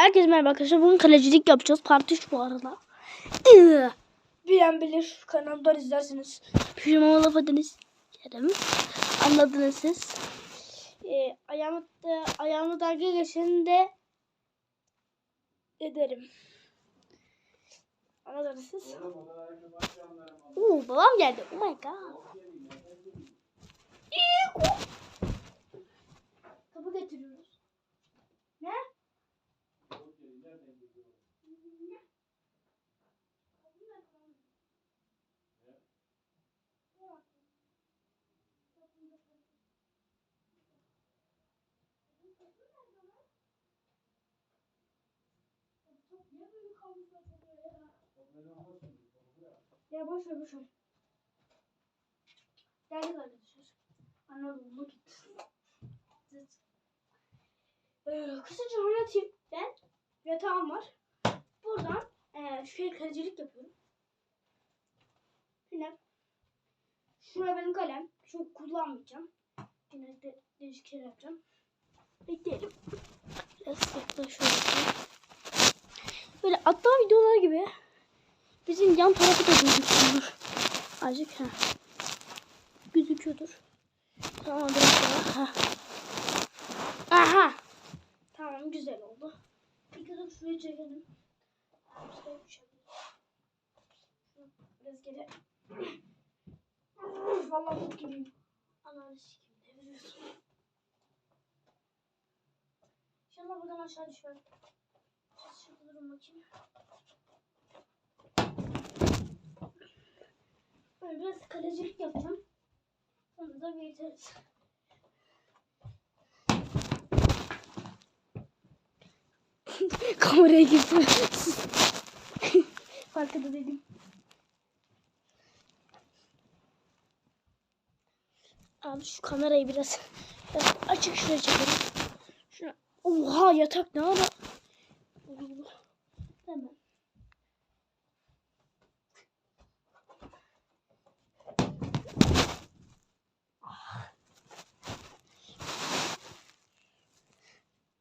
Herkese merhaba arkadaşlar. Bugün kalecilik yapacağız. Part 3 bu arada. Bilen bilir. Kanalımdan izlersiniz. Pijama laf ediniz. Yerim. Anladınız siz. Ee, ayağımı, da, ayağımı dalga geçeni de ederim. Anladınız siz. Oo, babam geldi. Oh my god. İyi. Kapı getiriyoruz. Ne? Ya boş ver boş ver. Geldik arkadaşlar. Anladım bu gitti. Ee, kısaca anlatayım. Ben yatağım var. Buradan e, şey kalecilik yapıyorum. Yine şuraya benim kalem. Çok kullanmayacağım. Yine de değişik şeyler yapacağım. Bekleyelim. Biraz yaklaşıyorum. Böyle atlama videoları gibi bizim yan tarafı da gözüküyordur. Azıcık ha. Gözüküyordur. Tamam biraz daha. Ha. Aha. Tamam güzel oldu. Bir kere şuraya çekelim. Biraz geri. Vallahi bok gibiyim. Ananı sikeyim. Ne biliyorsun? İnşallah buradan aşağı düşmem. Biraz şurada durun bakayım. Böyle biraz kalecilik yapacağım. Sonra da biteriz. Kameraya girdim. Farkında değilim. Abi şu kamerayı biraz, biraz açık şuraya çekelim. Oha yatak ne ara? Tamam.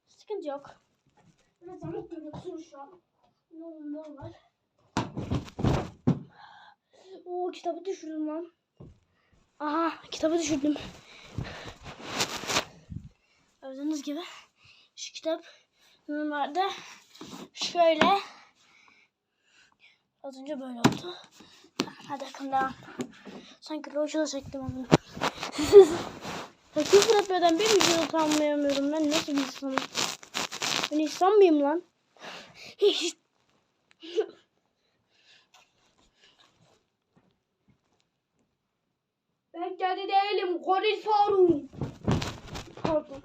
Sıkıntı yok. Biraz yamuk görüyorsun şu an. Ne olur ne var. Oo kitabı düşürdüm lan. Aha kitabı düşürdüm. Gördüğünüz gibi şu kitap normalde şöyle az önce böyle oldu. Hadi akım devam. Sanki çektim onu. ya küfür etmeden bir video kalmayamıyorum ben nasıl bir insanım? Ben insan mıyım lan? Ben kendi değilim. Goril Faruk. Pardon.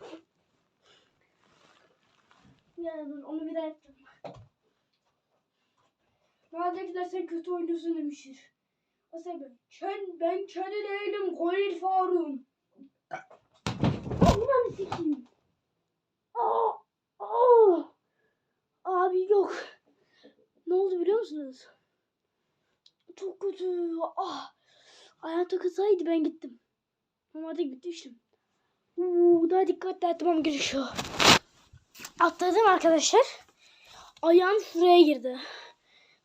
Ya dur onu bir daha yapacağım. Bazenkiler sen kötü oynuyorsun demiştir. O sebeple ben, ben kendi değilim. Goril Faruk. Allah'ını sikeyim. Aa, aa. Abi yok. Ne oldu biliyor musunuz? Çok kötü. Ah. Ayağım takılsaydı ben gittim. Normalde gitmiştim. Uuu daha dikkatli etmem gerekiyor. Atladım arkadaşlar. Ayağım şuraya girdi.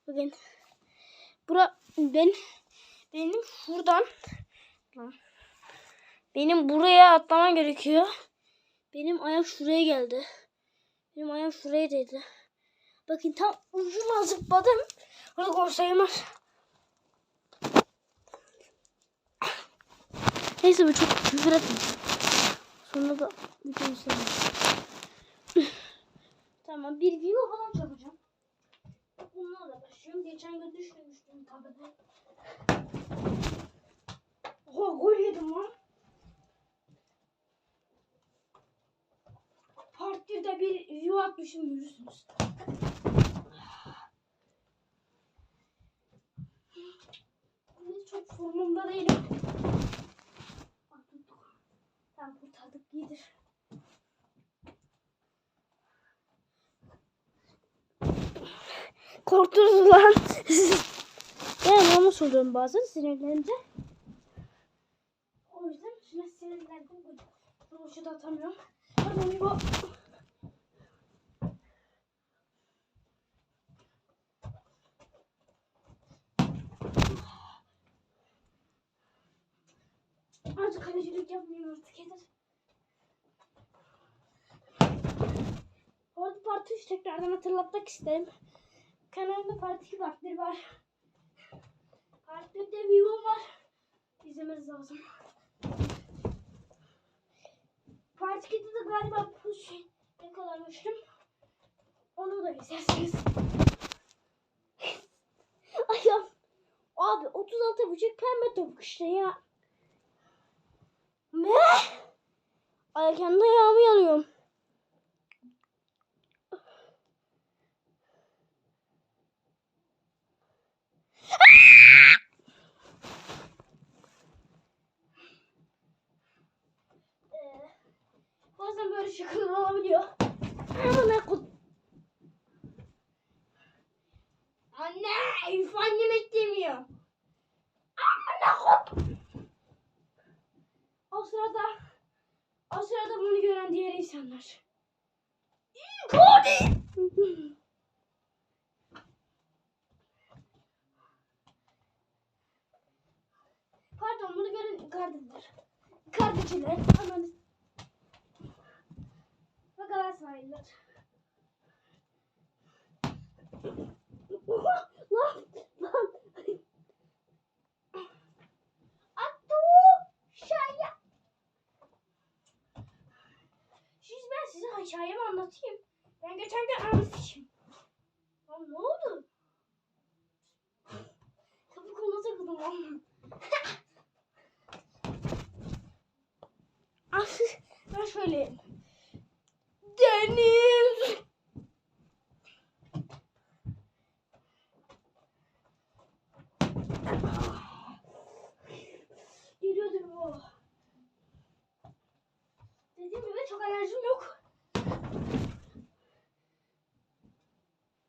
Bakın. Bura ben benim şuradan benim buraya atlamam gerekiyor. Benim ayak şuraya geldi. Benim ayağım şuraya değdi. Bakın tam ucuna zıpladım. Gol sayılmaz. Neyse bu çok küfür etme. Sonra da videoyu sevmem. tamam bir video falan çakacağım. Bunlarla başlıyorum. Geçen gün düşürmüştüm tabii. Oha gol yedim lan. Part 1'de bir video atmışım görürsünüz. Çok formumda değilim. korktunuz lan. ben yanlış oluyorum bazen sinirlenince. O yüzden şimdi sinirlendim. Roşu da atamıyorum. Pardon bu. Artık kalecilik yapmıyorum artık yeter. Orada part 3 tekrardan hatırlatmak isterim. Kanalımda Part 2 Part 1 var. Part 1'de Vivo var. İzlemeniz lazım. Part 2'de de galiba bu şey yakalamıştım. Onu da izlersiniz. Ayağım. Abi 36 buçuk pembe topuk işte ya. Ne? Ay kendi ayağımı yalıyorum. Ee, Bazen böyle şakalar olabiliyor. Ama ne kut... Anne! Üf annem eklemiyor. Ama ne kut... O sırada... O sırada bunu gören diğer insanlar. Cody! Pardon bunu gören kardeşler. Kardeşler. Ananı ve Galatasaraylılar. Oha! Lan! Lan! Attı o! Şaya! Şimdi ben size hikayemi anlatayım. Ben geçen gün anlatayım. Lan ne oldu? Kapı Ah, ben şöyle Deniz. Geliyordu bu. Dediğim gibi çok enerjim yok.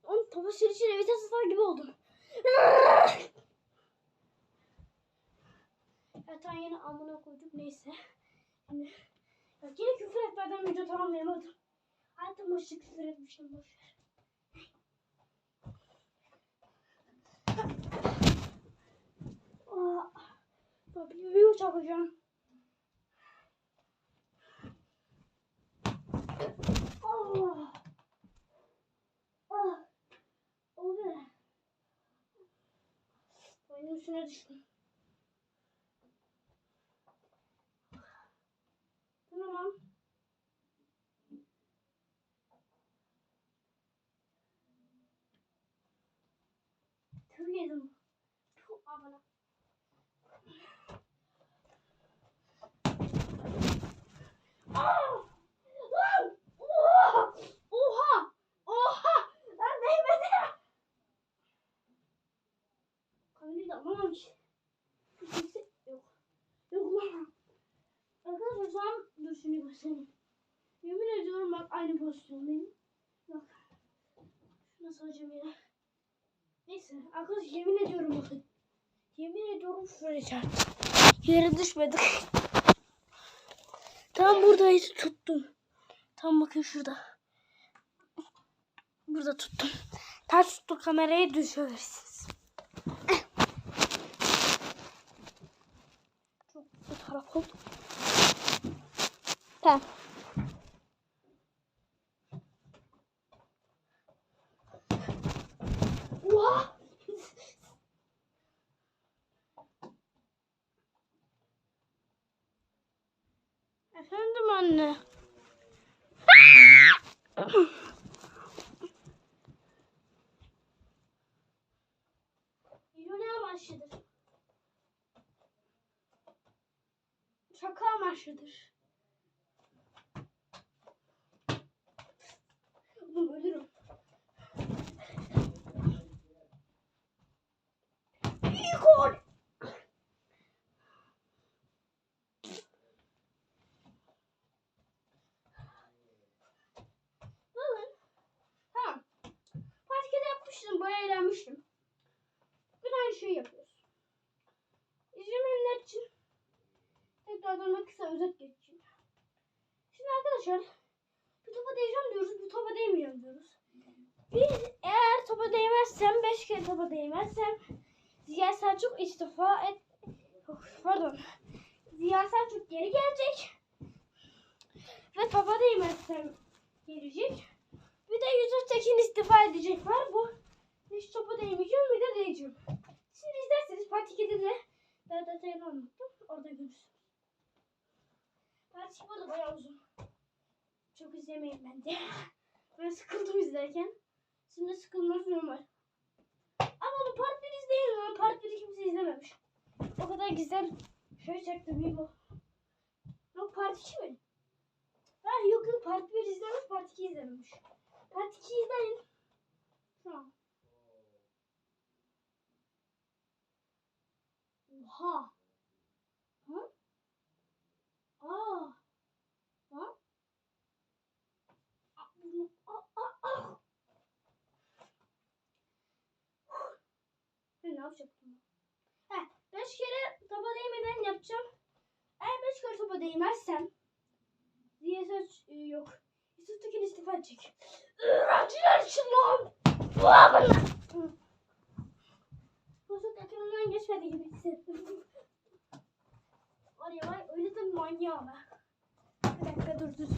Onun topu sürüşüyle vites atar gibi oldum. Yatağın yine amına koyduk neyse. Şimdi ya yine küfür etmeden video tamamlayamadım. Hayatım boşça küfür etmişim boşver. Aa, bak bir video çakacağım. Ah. Ah. O ne? Oyunun üstüne düştüm. Tamam. Tüh yedim. Tüh amına. Aa! Lan! Oha! Oha! Oha! Lan değmedi. Kamerayı da alamam ki. Kimse yok. Yok lan. Arkadaşlar şu an göstereyim. Yemin ediyorum bak aynı pozisyondayım. Bak. Şuna saracağım yere. Neyse arkadaş yemin ediyorum bakın. Yemin ediyorum çarptım. Yere düşmedik. Tam buradaydı tuttum. Tam bakın şurada. Burada tuttum. Ters tuttu kamerayı düşürürsünüz. Çok bu taraf oldu. Tamam. Oha! Efendim anne. İroni amaçlıdır. Şaka amaçlıdır. Bayağı eğlenmiştim. Bir aynı şey yapıyoruz. İzlemeyenler için tekrardan kısa özet geçeceğim. Şimdi arkadaşlar bir topa değeceğim diyoruz. Bir topa değmeyeceğim diyoruz. Biz eğer topa değmezsem 5 kere topa değmezsem Ziya Selçuk istifa et. Of, Pardon. Ziya Selçuk geri gelecek. Ve Topa Değmez'den gelecek. Bir de Yusuf Tekin istifa edecek var. Bu hiç topa değmeyeceğim bir de değeceğim. Şimdi izlerseniz Fatih Kedi de daha detayını anlattım. Orada görürsünüz. Fatih burada bayağı uzun. Çok izlemeyin bence. Ben sıkıldım izlerken. Şimdi sıkılması normal. Ama onu part 1 izleyin. Onu part 1'i kimse izlememiş. O kadar güzel çaktım bir bu. Yok part 2 mi? Ha yok yok part 1 izlemiş part 2 izlememiş. Part 2 izleyin. Tamam. Oha. Ha? Aa. Bunu- aa, aa, aa. Ben ne yapacaktım? Heh, beş kere topa değmeden yapacağım. Eğer beş kere topa değmezsem diye söz e, yok. Yusuf Tekin istifa edecek. Öğrenciler için lan! Yusuf Tekin ondan geçmedi gibi hissettim. Var ya var öyle de manyağım. Bir dakika dur dur.